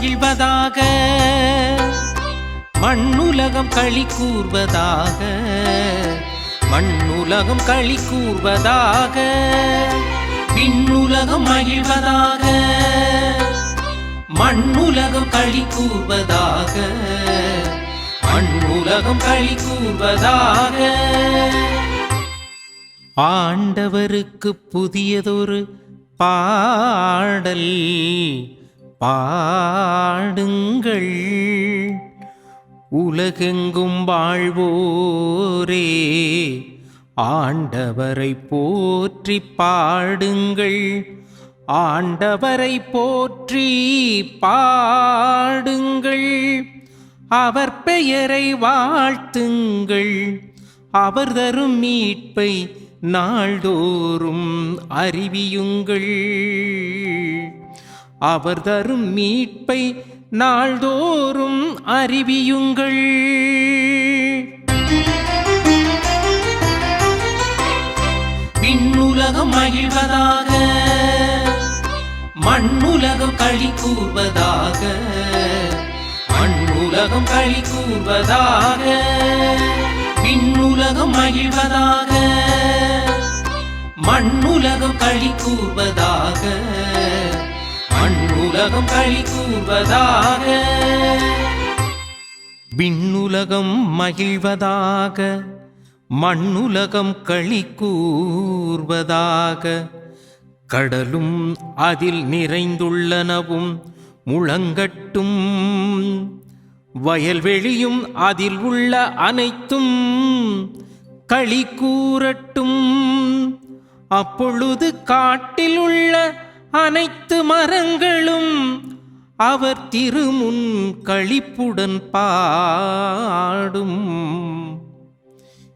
மகிழ்வதாக. மண்ணுலகம் களி கூர்வதாக. மண்ணுலகம் களி கூர்வதாக. விண்ணுலகம் மகிழ்வதாக. மண்ணுலகம் களி கூர்வதாக. மண்ணுலகம் களி கூர்வதாக. ஆண்டவருக்கு புதியதொரு பாடல். பாடுங்கள். உலகெங்கும் வாழ்வோரே ஆண்டவரை போற்றி பாடுங்கள். ஆண்டவரை போற்றி பாடுங்கள். அவர் பெயரை வாழ்த்துங்கள். அவர் தரும் மீட்பை நாள்தோறும் அறிவியுங்கள். அவர் தரும் மீட்பை நாள்தோறும் அறிவியுங்கள். விண்ணுலகம் மகிழ்வதாக மண்ணுலகம் களி கூறுவதாக மண்ணுலகம் களி கூறுவதாக விண்ணுலகம் மகிழ்வதாக மண்ணுலகம் களி கூர்வதாக மண்ணுலகம் களி கூர்வதாக. விண்ணுலகம் மகிழ்வதாக. மண்ணுலகம் களி கூர்வதாக. கடலும் அதில் நிறைந்துள்ளனவும் முழங்கட்டும். வயல்வெளியும் அதில் உள்ள அனைத்தும் களி கூறட்டும். அப்பொழுது காட்டில் உள்ள அனைத்து மரங்களும் அவர் திருமுன் களிப்புடன் பாடும்.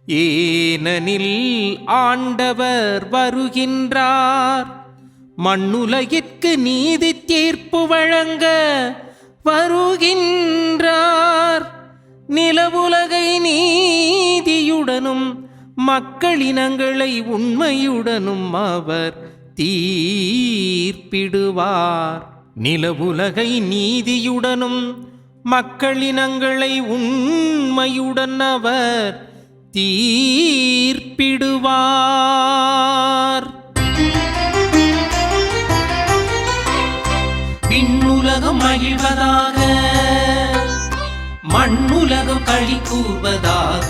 ஏனனில் ஆண்டவர் வருகின்றார். மண்ணுலகிற்கு நீதி தீர்ப்பு வழங்க வருகின்றார். நிலவுலகை நீதியுடனும் மக்களினங்களை உண்மையுடனும் அவர் தீர்ப்பிடுவார். நிலவுலகை நீதியுடனும் மக்களினங்களை உண்மையுடன் அவர் தீர்ப்பிடுவார். பின்னுலகம் மகிழ்வதாக மண்ணுலகம் களி கூறுவதாக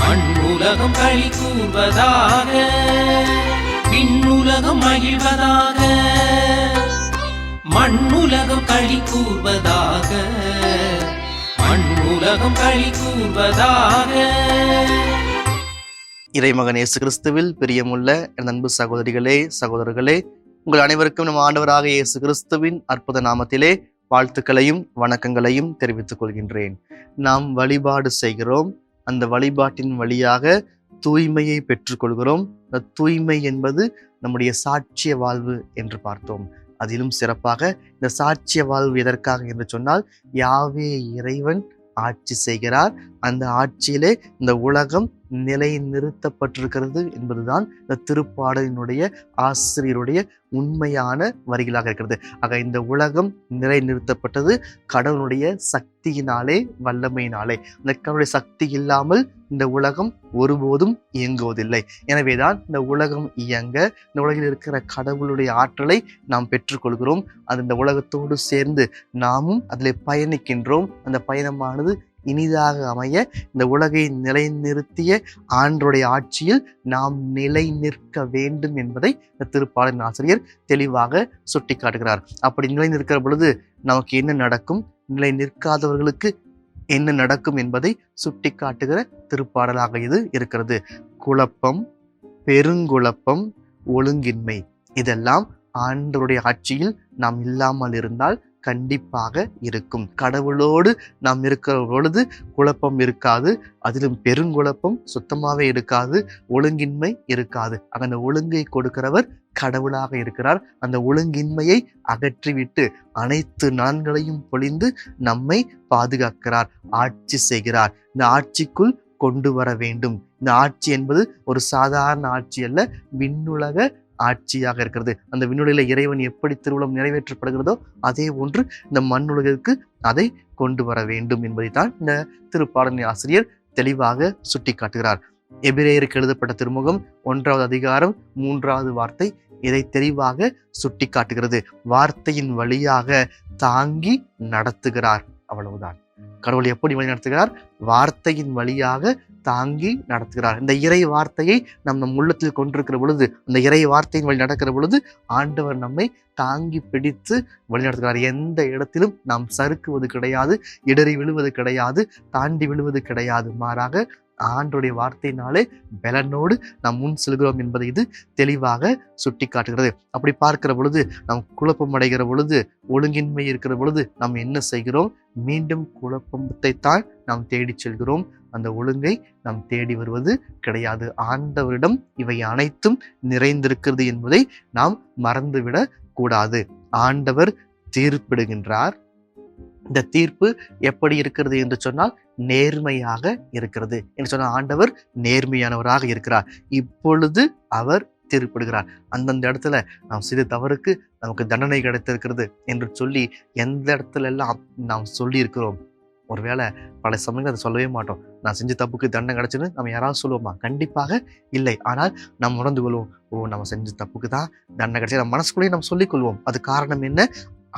மண்ணுலகம் களி கூறுவதாக விண்ணுலகம் மகிழ்வதாக. மண்ணுலகம் களி கூறுவதாக மண்ணுலகம் களி கூறுவதாக இறைமகன் இயேசு கிறிஸ்துவில் பிரியமுள்ள என் அன்பு சகோதரிகளே சகோதரர்களே உங்கள் அனைவருக்கும் நம் ஆண்டவராக இயேசு கிறிஸ்துவின் அற்புத நாமத்திலே வாழ்த்துக்களையும் வணக்கங்களையும் தெரிவித்துக் கொள்கின்றேன். நாம் வழிபாடு செய்கிறோம். அந்த வழிபாட்டின் வழியாக தூய்மையை பெற்றுக்கொள்கிறோம். இந்த தூய்மை என்பது நம்முடைய சாட்சிய வாழ்வு என்று பார்த்தோம். அதிலும் சிறப்பாக இந்த சாட்சிய வாழ்வு எதற்காக என்று சொன்னால் யாவே இறைவன் ஆட்சி செய்கிறார். அந்த ஆட்சியிலே இந்த உலகம் நிலை நிறுத்தப்பட்டிருக்கிறது என்பதுதான் இந்த திருப்பாடலினுடைய ஆசிரியருடைய உண்மையான வரிகளாக இருக்கிறது. ஆக இந்த உலகம் நிலை நிறுத்தப்பட்டது கடவுளுடைய சக்தியினாலே வல்லமையினாலே. அந்த கடவுளுடைய சக்தி இல்லாமல் இந்த உலகம் ஒருபோதும் இயங்குவதில்லை. எனவேதான் இந்த உலகம் இயங்க இந்த உலகில் இருக்கிற கடவுளுடைய ஆற்றலை நாம் பெற்றுக்கொள்கிறோம். அது இந்த உலகத்தோடு சேர்ந்து நாமும் அதில் பயணிக்கின்றோம். அந்த பயணமானது இனிதாக அமைய இந்த உலகை நிலைநிறுத்திய ஆண்டருடைய ஆட்சியில் நாம் நிலை நிற்க வேண்டும் என்பதை இந்த திருப்பாளின் ஆசிரியர் தெளிவாக சுட்டி காட்டுகிறார் அப்படி நிலை நிற்கிற பொழுது நமக்கு என்ன நடக்கும்? நிலை நிற்காதவர்களுக்கு என்ன நடக்கும் என்பதை சுட்டி காட்டுகிற திருப்பாடலாக இது இருக்கிறது. குழப்பம் பெருங்குழப்பம் ஒழுங்கின்மை இதெல்லாம் ஆண்டவருடைய ஆட்சியில் நாம் இல்லாமல் இருந்தால் கண்டிப்பாக இருக்கும். கடவுளோடு நாம் இருக்கிற பொழுது குழப்பம் இருக்காது. அதிலும் பெருங்குழப்பம் சுத்தமாகவே இருக்காது. ஒழுங்கின்மை இருக்காது. அந்த ஒழுங்கை கொடுக்கிறவர் கடவுளாக இருக்கிறார். அந்த ஒழுங்கின்மையை அகற்றிவிட்டு அனைத்து நலன்களையும் பொழிந்து நம்மை பாதுகாக்கிறார். ஆட்சி செய்கிறார். இந்த ஆட்சிக்குள் கொண்டு வர வேண்டும். இந்த ஆட்சி என்பது ஒரு சாதாரண ஆட்சி அல்ல. விண்ணுலக ஆட்சியாக இருக்கிறது. அந்த விண்ணுலகில இறைவன் எப்படி திருவிழம் நிறைவேற்றப்படுகிறதோ அதே ஒன்று இந்த மண்ணுலகிற்கு அதை கொண்டு வர வேண்டும் என்பதைத்தான் இந்த திருப்பாடலின் ஆசிரியர் தெளிவாக சுட்டி காட்டுகிறார் எபிரேயருக்கு எழுதப்பட்ட திருமுகம் ஒன்றாவது அதிகாரம் மூன்றாவது வார்த்தை இதை தெளிவாக சுட்டி காட்டுகிறது வார்த்தையின் வழியாக தாங்கி நடத்துகிறார். அவ்வளவுதான். கடவுள் எப்படி வழி நடத்துகிறார் வார்த்தையின் வழியாக தாங்கி நடத்துகிறார். இந்த இறை வார்த்தையை நம் நம் உள்ளத்தில் கொண்டிருக்கிற பொழுது அந்த இறை வார்த்தையின் வழி நடக்கிற பொழுது ஆண்டவர் நம்மை தாங்கி பிடித்து வழி நடத்துகிறார். எந்த இடத்திலும் நாம் சறுக்குவது கிடையாது இடறி விழுவது கிடையாது தாண்டி விழுவது கிடையாது. மாறாக ஆண்டுடைய வார்த்தையினாலே பலனோடு நாம் முன் செல்கிறோம் என்பதை இது தெளிவாக சுட்டி காட்டுகிறது அப்படி பார்க்கிற பொழுது நாம் குழப்பம் அடைகிற பொழுது ஒழுங்கின்மை இருக்கிற பொழுது நாம் என்ன செய்கிறோம்? மீண்டும் குழப்பத்தை தான் நாம் தேடி செல்கிறோம். அந்த ஒழுங்கை நாம் தேடி வருவது கிடையாது. ஆண்டவரிடம் இவை அனைத்தும் நிறைந்திருக்கிறது என்பதை நாம் மறந்துவிடக் கூடாது. ஆண்டவர் தீர்ப்பிடுகின்றார். இந்த தீர்ப்பு எப்படி இருக்கிறது என்று சொன்னால் நேர்மையாக இருக்கிறது. என்று சொன்னால் ஆண்டவர் நேர்மையானவராக இருக்கிறார். இப்பொழுது அவர் தீர்ப்பிடுகிறார். அந்தந்த இடத்துல நாம் செய்த தவறுக்கு நமக்கு தண்டனை கிடைத்திருக்கிறது என்று சொல்லி எந்த இடத்துல எல்லாம் நாம் சொல்லியிருக்கிறோம் ஒருவேளை பல சமயங்கள் அதை சொல்லவே மாட்டோம். நான் செஞ்ச தப்புக்கு தண்டனை கிடைச்சுன்னு நம்ம யாராவது சொல்லுவோமா? கண்டிப்பாக இல்லை. ஆனால் நாம் உணர்ந்து கொள்வோம் ஓ நம்ம செஞ்ச தப்புக்கு தான் தண்டனை கிடச்சி நம்ம மனசுக்குள்ளேயே நம்ம சொல்லிக் கொள்வோம். அது காரணம் என்ன?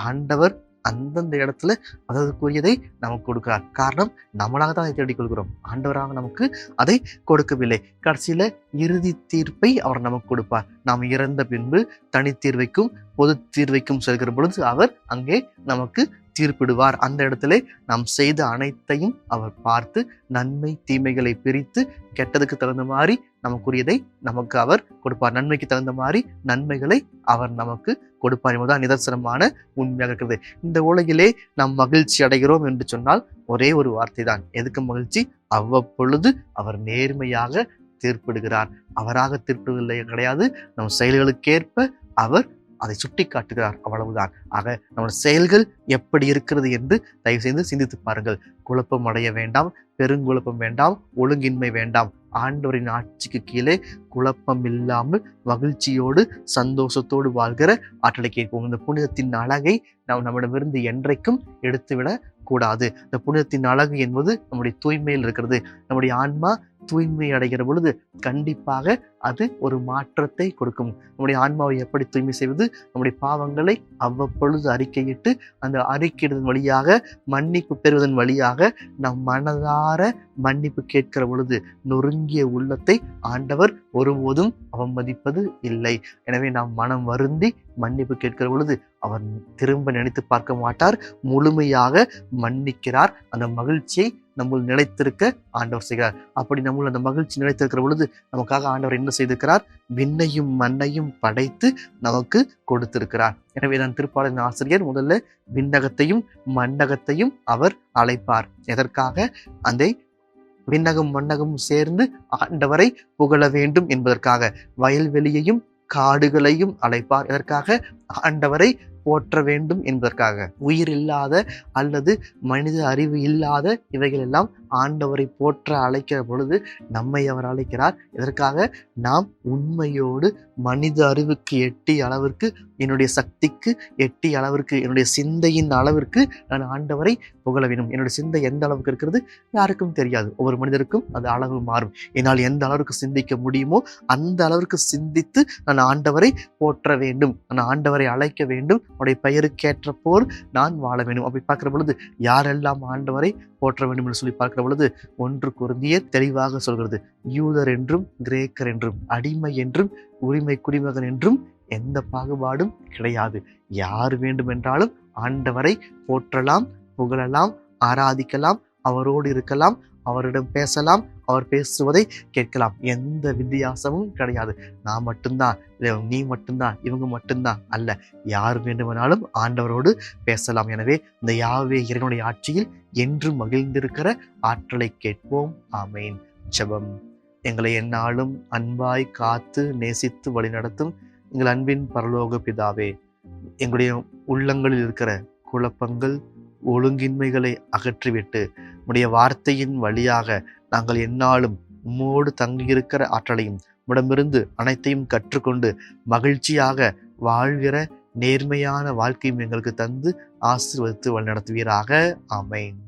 ஆண்டவர் அந்தந்த இடத்துல அதற்குரியதை நமக்கு கொடுக்கிறார். காரணம் நம்மளாக தான் அதை தேடிக் கொள்கிறோம். ஆண்டவராக நமக்கு அதை கொடுக்கவில்லை. கடைசியில் இறுதி தீர்ப்பை அவர் நமக்கு கொடுப்பார். நாம் இறந்த பின்பு தனி தீர்வைக்கும் பொது தீர்வைக்கும் செல்கிற பொழுது அவர் அங்கே நமக்கு தீர்ப்பிடுவார். அந்த இடத்துல நாம் செய்த அனைத்தையும் அவர் பார்த்து நன்மை தீமைகளை பிரித்து கெட்டதுக்கு தகுந்த மாதிரி நமக்குரியதை நமக்கு அவர் கொடுப்பார். நன்மைக்கு தகுந்த மாதிரி நன்மைகளை அவர் நமக்கு கொடுப்பார் என்பதுதான் நிதர்சனமான உண்மையாக இருக்கிறது. இந்த உலகிலே நாம் மகிழ்ச்சி அடைகிறோம் என்று சொன்னால் ஒரே ஒரு வார்த்தை தான் எதுக்கு மகிழ்ச்சி? அவ்வப்பொழுது அவர் நேர்மையாக தீர்ப்பிடுகிறார். அவராக தீர்ப்பிடுவதில்லை கிடையாது. நம் செயல்களுக்கேற்ப அவர் அதை சுட்டி காட்டுகிறார் அவ்வளவுதான். ஆக நம்மளோட செயல்கள் எப்படி இருக்கிறது என்று தயவு செய்து சிந்தித்து பாருங்கள். குழப்பம் அடைய வேண்டாம் பெருங்குழப்பம் வேண்டாம் ஒழுங்கின்மை வேண்டாம். ஆண்டவரின் ஆட்சிக்கு கீழே குழப்பம் இல்லாமல் மகிழ்ச்சியோடு சந்தோஷத்தோடு வாழ்கிற ஆற்றலை கேட்போம். இந்த புனிதத்தின் அழகை நாம் நம்மிடமிருந்து என்றைக்கும் எடுத்துவிடக் கூடாது. இந்த புனிதத்தின் அழகு என்பது நம்முடைய தூய்மையில் இருக்கிறது. நம்முடைய ஆன்மா தூய்மை அடைகிற பொழுது கண்டிப்பாக அது ஒரு மாற்றத்தை கொடுக்கும். நம்முடைய ஆன்மாவை எப்படி தூய்மை செய்வது? நம்முடைய பாவங்களை அவ்வப்பொழுது அறிக்கையிட்டு அந்த அறிக்கையிடுவதன் வழியாக மன்னிப்பு பெறுவதன் வழியாக நம் மனதார மன்னிப்பு கேட்கிற பொழுது நொறுங்கிய உள்ளத்தை ஆண்டவர் ஒருபோதும் அவமதிப்பது இல்லை. எனவே நாம் மனம் வருந்தி மன்னிப்பு கேட்கிற பொழுது அவர் திரும்ப நினைத்து பார்க்க மாட்டார். முழுமையாக மன்னிக்கிறார். அந்த மகிழ்ச்சியை நம்முள் நிலைத்திருக்க ஆண்டவர் செய்கிறார். அப்படி நம்மள் அந்த மகிழ்ச்சி நிலைத்திருக்கிற பொழுது நமக்காக ஆண்டவர் என்ன செய்திருக்கிறார்? விண்ணையும் மண்ணையும் படைத்து நமக்கு கொடுத்திருக்கிறார். எனவே தான் திருப்பாளரின் ஆசிரியர் முதல்ல விண்ணகத்தையும் மண்டகத்தையும் அவர் அழைப்பார். எதற்காக? அந்த விண்ணகம் மண்ணகமும் சேர்ந்து ஆண்டவரை புகழ வேண்டும் என்பதற்காக. வயல்வெளியையும் காடுகளையும் அழைப்பார். எதற்காக? ஆண்டவரை போற்ற வேண்டும் என்பதற்காக. உயிர் இல்லாத அல்லது மனித அறிவு இல்லாத இவைகள் எல்லாம் ஆண்டவரை போற்ற அழைக்கிற பொழுது நம்மை அவர் அழைக்கிறார். இதற்காக நாம் உண்மையோடு மனித அறிவுக்கு எட்டிய அளவிற்கு என்னுடைய சக்திக்கு எட்டிய அளவிற்கு என்னுடைய சிந்தையின் அளவிற்கு நான் ஆண்டவரை புகழ வேண்டும். என்னுடைய சிந்தை எந்த அளவுக்கு இருக்கிறது? யாருக்கும் தெரியாது. ஒவ்வொரு மனிதருக்கும் அது அளவு மாறும். என்னால் எந்த அளவிற்கு சிந்திக்க முடியுமோ அந்த அளவிற்கு சிந்தித்து நான் ஆண்டவரை போற்ற வேண்டும். நான் ஆண்டவரை அழைக்க வேண்டும். அவருடைய பெயருக்கேற்ற போர் நான் வாழ வேண்டும். அப்படி பார்க்கிற பொழுது யாரெல்லாம் ஆண்டவரை போற்ற வேண்டும் என்று சொல்லி பார்க்கிற பொழுது ஒன்று குருந்திய தெளிவாக சொல்கிறது யூதர் என்றும் கிரேக்கர் என்றும் அடிமை என்றும் உரிமை குடிமகன் என்றும் எந்த பாகுபாடும் கிடையாது. யார் வேண்டுமென்றாலும் ஆண்டவரை போற்றலாம் புகழலாம் ஆராதிக்கலாம் அவரோடு இருக்கலாம் அவரிடம் பேசலாம் அவர் பேசுவதை கேட்கலாம். எந்த வித்தியாசமும் கிடையாது. நான் மட்டும்தான். இல்லை நீ மட்டும்தான். இவங்க மட்டும்தான் அல்ல. யார் வேண்டுமானாலும் ஆண்டவரோடு பேசலாம். எனவே இந்த யாவே இறைவனுடைய ஆட்சியில் என்று மகிழ்ந்திருக்கிற ஆற்றலை கேட்போம். ஆமேன். ஜெபம். எங்களை எந்நாளும் அன்பாய் காத்து நேசித்து வழிநடத்தும் எங்கள் அன்பின் பரலோக பிதாவே எங்களுடைய உள்ளங்களில் இருக்கிற குழப்பங்கள் ஒழுங்கின்மைகளை அகற்றிவிட்டு உடைய வார்த்தையின் வழியாக நாங்கள் எந்நாளும் உம்மோடு தங்கியிருக்கிற ஆற்றலையும் உடமிருந்து அனைத்தையும் கற்றுக்கொண்டு மகிழ்ச்சியாக வாழ்கிற நேர்மையான வாழ்க்கையும் எங்களுக்கு தந்து ஆசீர்வதித்து வழிநடத்துவீராக. ஆமென்.